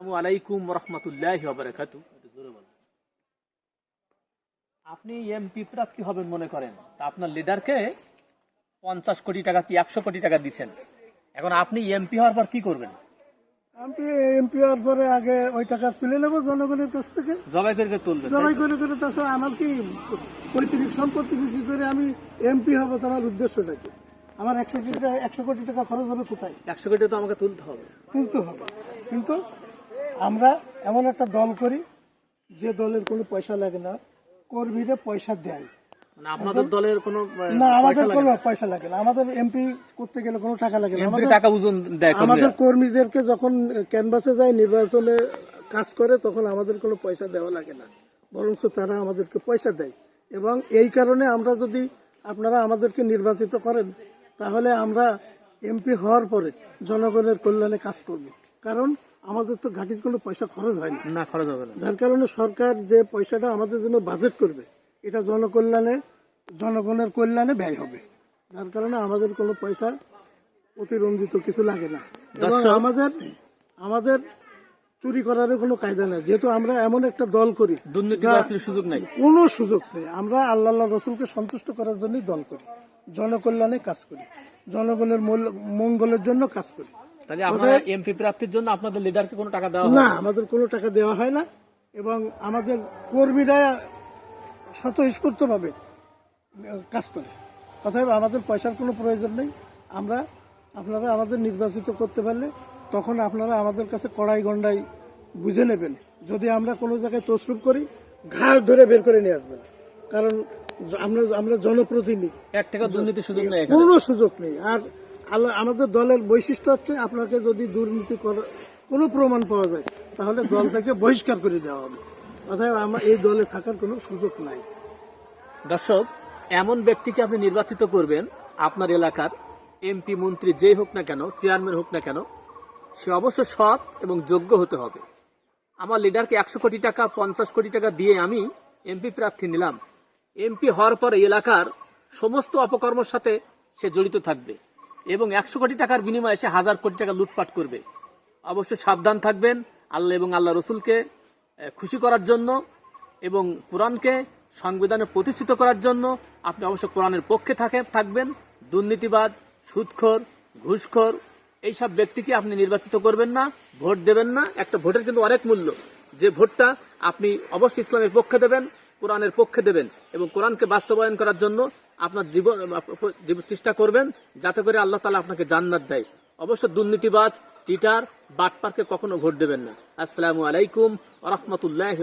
আলাইকুম রহমতুল্লাহ আপনি এমপি প্রার্থী হবেন মনে করেন। তা আপনার লিডারকে পঞ্চাশ কোটি টাকা কি একশো কোটি টাকা দিচ্ছেন? এখন আপনি এমপি হওয়ার পর কি করবেন? আমি এমপি হওয়ার পরে আগে ওই টাকা তুলে নেব জনগণের কাছ থেকে। জবাই করে করে তুলবেন জবাই করে করে তাছাড়া আমার কি পৈতৃক সম্পত্তি বিক্রি করে আমি এমপি হব তোমার উদ্দেশ্যটা কি? আমার একশো কোটি টাকা একশো কোটি টাকা খরচ হবে কোথায়? একশো কোটি তো আমাকে তুলতে হবে। তুলতে হবে। কিন্তু আমরা এমন একটা দল করি যে দলের কোনো পয়সা লাগে না কর্মীরা পয়সা দেয়। মানে আপনাদের দলের কোনো না আমাদের পয়সা লাগে কোনো না? পয়সা লাগে না। আমাদের এমপি করতে গেলে কোনো টাকা লাগে না। আমাদের টাকা ওজন দেয় আমাদের কর্মীদেরকে যখন ক্যানভাসে যায় নির্বাচনে কাজ করে তখন আমাদের কোনো পয়সা দেওয়া লাগে না। বরঞ্চ তারা আমাদেরকে পয়সা দেয়। এবং এই কারণে আমরা যদি আপনারা আমাদেরকে নির্বাচিত করেন তাহলে আমরা এমপি হওয়ার পরে জনগণের কল্যাণে কাজ করব। কারণ আমাদের তো ঘাটির কোনো পয়সা খরচ হয় না। না খরচ হবে না। যার কারণে সরকার যে পয়সাটা আমাদের জন্য বাজেট করবে এটা জনকল্যাণে জনগণের কল্যাণে ব্যয় হবে। যার কারণে আমাদের কোনো পয়সা অতিরঞ্জিত কিছু লাগে না। এবং আমাদের আমাদের চুরি করারও কোনো কায়দা নেই। যেহেতু আমরা এমন একটা দল করি দুর্নীতি সুযোগ নাই। কোনো সুযোগ নেই। আমরা আল্লাহ রসুলকে সন্তুষ্ট করার জন্যই দল করি। জনকল্যাণে কাজ করি। জনগণের মঙ্গলের জন্য কাজ করি। তাহলে আপনারা এমপি প্রার্থীর জন্য আপনাদের লিডারকে কোনো টাকা দেওয়া না আমাদের কোনো টাকা দেওয়া হয় না এবং আমাদের কর্মীরা স্বতঃস্ফূর্ত ভাবে কাজ করে। অতএব আমাদের পয়সার কোনো প্রয়োজন নেই। আমরা আপনারা আমাদের নির্বাচিত করতে পারলে তখন আপনারা আমাদের কাছে কড়াই গন্ডাই বুঝে নেবেন। যদি আমরা কোনো জায়গায় তসরুপ করি ঘাড় ধরে বের করে নিয়ে আসবেন। কারণ আমরা আমরা জনপ্রতিনিধি। এক টাকা দুর্নীতির সুযোগ নেই কোনো সুযোগ নেই। আর আমাদের দলের বৈশিষ্ট্য হচ্ছে আপনাকে যদি দুর্নীতি করার কোনো প্রমাণ পাওয়া যায়, তাহলে দল থেকে বহিষ্কার করে দেওয়া হবে। অতএব আমার এই দলে থাকার কোনো সুযোগ নাই। দর্শক, এমন ব্যক্তিকে আপনি নির্বাচিত করবেন, আপনার এলাকার এমপি মন্ত্রী যেই হোক না কেন চেয়ারম্যান হোক না কেন, সে অবশ্য সৎ এবং যোগ্য হতে হবে। আমার লিডারকে একশো কোটি টাকা, পঞ্চাশ কোটি টাকা দিয়ে আমি এমপি প্রার্থী নিলাম। এমপি হওয়ার পর এলাকার সমস্ত অপকর্মের সাথে সে জড়িত থাকবে। এবং একশো কোটি টাকার বিনিময়ে সে হাজার কোটি টাকা লুটপাট করবে। অবশ্য সাবধান থাকবেন আল্লাহ এবং আল্লাহ রসুলকে খুশি করার জন্য এবং কোরআনকে সংবিধানে প্রতিষ্ঠিত করার জন্য আপনি অবশ্য কোরআনের পক্ষে থাকে, থাকবেন। দুর্নীতিবাজ, সুদখোর, ঘুষখোর, এইসব ব্যক্তিকে আপনি নির্বাচিত করবেন না, ভোট দেবেন না। একটা ভোটের কিন্তু অনেক মূল্য। যে ভোটটা আপনি অবশ্যই ইসলামের পক্ষে দেবেন কোরআনের পক্ষে দেবেন এবং কোরআনকে বাস্তবায়ন করার জন্য আপনার জীবন চেষ্টা করবেন যাতে করে আল্লাহ তালা আপনাকে জান্নাত দেয়। অবশ্য দুর্নীতিবাজ টিটার বাটপারকে কখনো ভোট দেবেন না। আসসালামু আলাইকুম রহমতুল্লাহ